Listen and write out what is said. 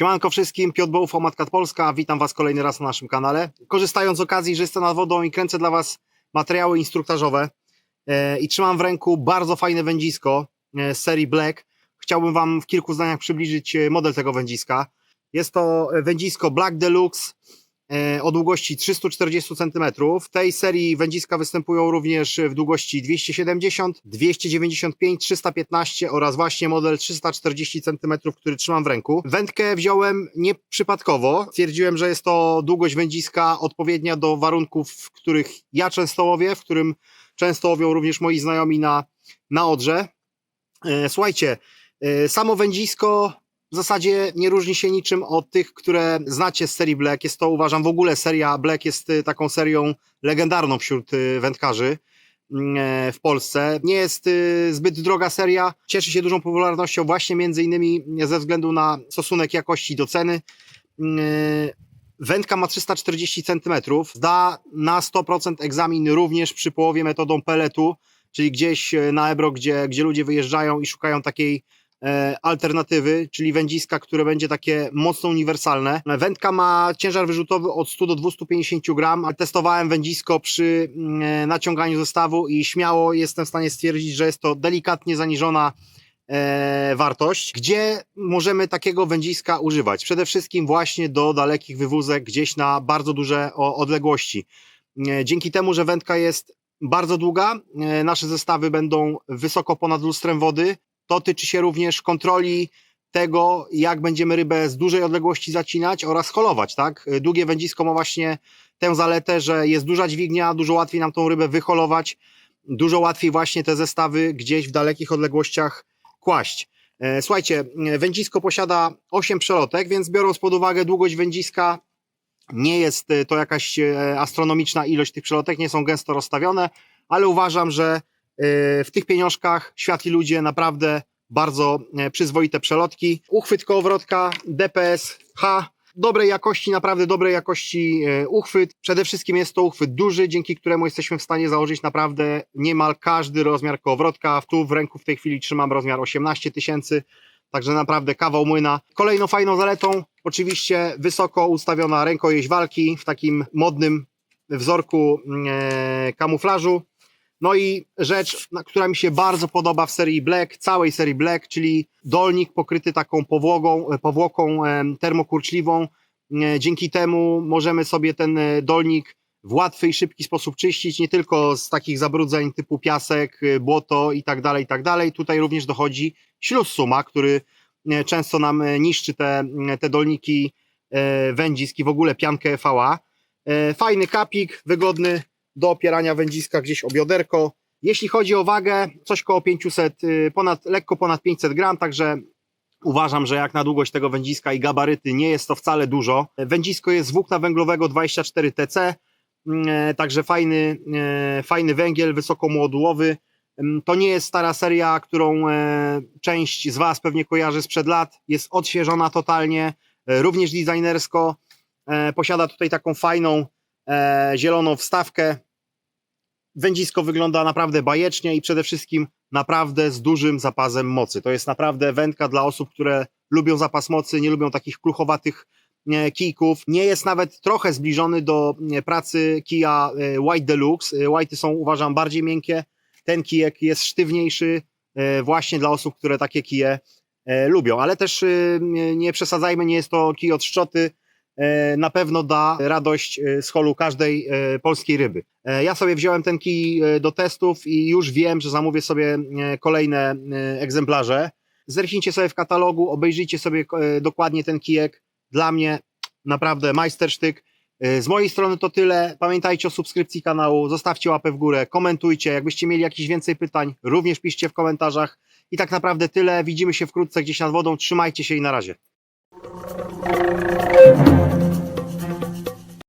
Siemanko wszystkim, Piotr Bołów, Matkat Polska, witam Was kolejny raz na naszym kanale. Korzystając z okazji, że jestem nad wodą i kręcę dla Was materiały instruktażowe e, i trzymam w ręku bardzo fajne wędzisko e, z serii Black, chciałbym Wam w kilku zdaniach przybliżyć e, model tego wędziska. Jest to wędzisko Black Deluxe o długości 340 cm. W tej serii wędziska występują również w długości 270, 295, 315 oraz właśnie model 340 cm, który trzymam w ręku. Wędkę wziąłem nieprzypadkowo. Stwierdziłem, że jest to długość wędziska odpowiednia do warunków, w których ja często łowię, w którym często łowią również moi znajomi na, na Odrze. E, Słuchajcie, e, samo wędzisko w zasadzie nie różni się niczym od tych, które znacie z serii Black. Jest to, uważam, w ogóle seria Black jest y, taką serią legendarną wśród y, wędkarzy mm, e, w Polsce. Nie jest y, zbyt droga seria, cieszy się dużą popularnością właśnie między innymi ze względu na stosunek jakości do ceny. Mm, e, Wędka ma 340 cm, zda na 100% egzamin również przy połowie metodą peletu, czyli gdzieś na Ebro, gdzie, gdzie ludzie wyjeżdżają i szukają takiej alternatywy, czyli wędziska, które będzie takie mocno uniwersalne. Wędka ma ciężar wyrzutowy od 100 do 250 gram. Testowałem wędzisko przy mm, e, naciąganiu zestawu i śmiało jestem w stanie stwierdzić, że jest to delikatnie zaniżona e, wartość. Gdzie możemy takiego wędziska używać? Przede wszystkim właśnie do dalekich wywózek, gdzieś na bardzo duże odległości. E, Dzięki temu, że wędka jest bardzo długa, e, nasze zestawy będą wysoko ponad lustrem wody. To tyczy się również kontroli tego, jak będziemy rybę z dużej odległości zacinać oraz holować, tak? Długie wędzisko ma właśnie tę zaletę, że jest duża dźwignia, dużo łatwiej nam tą rybę wyholować, dużo łatwiej właśnie te zestawy gdzieś w dalekich odległościach kłaść. E, Słuchajcie, wędzisko posiada 8 przelotek, więc biorąc pod uwagę długość wędziska, nie jest e, to jakaś e, astronomiczna ilość tych przelotek, nie są gęsto rozstawione, ale uważam, że w tych pieniążkach światli ludzie naprawdę bardzo e, przyzwoite przelotki. Uchwyt kołowrotka DPS H, dobrej jakości, naprawdę dobrej jakości e, uchwyt. Przede wszystkim jest to uchwyt duży, dzięki któremu jesteśmy w stanie założyć naprawdę niemal każdy rozmiar kołowrotka. Tu w ręku w tej chwili trzymam rozmiar 18 tysięcy, także naprawdę kawał młyna. Kolejną fajną zaletą, oczywiście wysoko ustawiona rękojeść walki w takim modnym wzorku e, kamuflażu. No i rzecz, która mi się bardzo podoba w serii Black, całej serii Black, czyli dolnik pokryty taką powłogą, powłoką em, termokurczliwą. E, Dzięki temu możemy sobie ten e, dolnik w łatwy i szybki sposób czyścić, nie tylko z takich zabrudzeń typu piasek, e, błoto i tak dalej, i tak dalej. Tutaj również dochodzi śluz suma, który e, często nam e, niszczy te, te dolniki e, wędzisk i w ogóle piankę EVA. E, Fajny kapik, wygodny do opierania wędziska gdzieś o bioderko. Jeśli chodzi o wagę, coś koło 500, y, ponad, lekko ponad 500 gram, także uważam, że jak na długość tego wędziska i gabaryty nie jest to wcale dużo. Wędzisko jest z włókna węglowego 24 TC, mm, e, także fajny, e, fajny węgiel, wysokomodułowy. Ym, To nie jest stara seria, którą e, część z Was pewnie kojarzy sprzed lat. Jest odświeżona totalnie, również designersko. Posiada tutaj taką fajną zieloną wstawkę. Wędzisko wygląda naprawdę bajecznie i przede wszystkim naprawdę z dużym zapasem mocy. To jest naprawdę wędka dla osób, które lubią zapas mocy, nie lubią takich kluchowatych e, kijków. Nie jest nawet trochę zbliżony do e, pracy kija e, White Deluxe. E, White'y są uważam bardziej miękkie. Ten kijek jest sztywniejszy e, właśnie dla osób, które takie kije e, lubią. Ale też e, nie przesadzajmy, nie jest to kij od szczoty, e, na pewno da radość e, z holu każdej e, polskiej ryby. E, Ja sobie wziąłem ten kij e, do testów i już wiem, że zamówię sobie e, kolejne e, egzemplarze. Zerknijcie sobie w katalogu, obejrzyjcie sobie e, dokładnie ten kijek. Dla mnie naprawdę majstersztyk. E, Z mojej strony to tyle. Pamiętajcie o subskrypcji kanału, zostawcie łapę w górę, komentujcie. Jakbyście mieli jakieś więcej pytań, również piszcie w komentarzach. I tak naprawdę tyle. Widzimy się wkrótce gdzieś nad wodą. Trzymajcie się i na razie.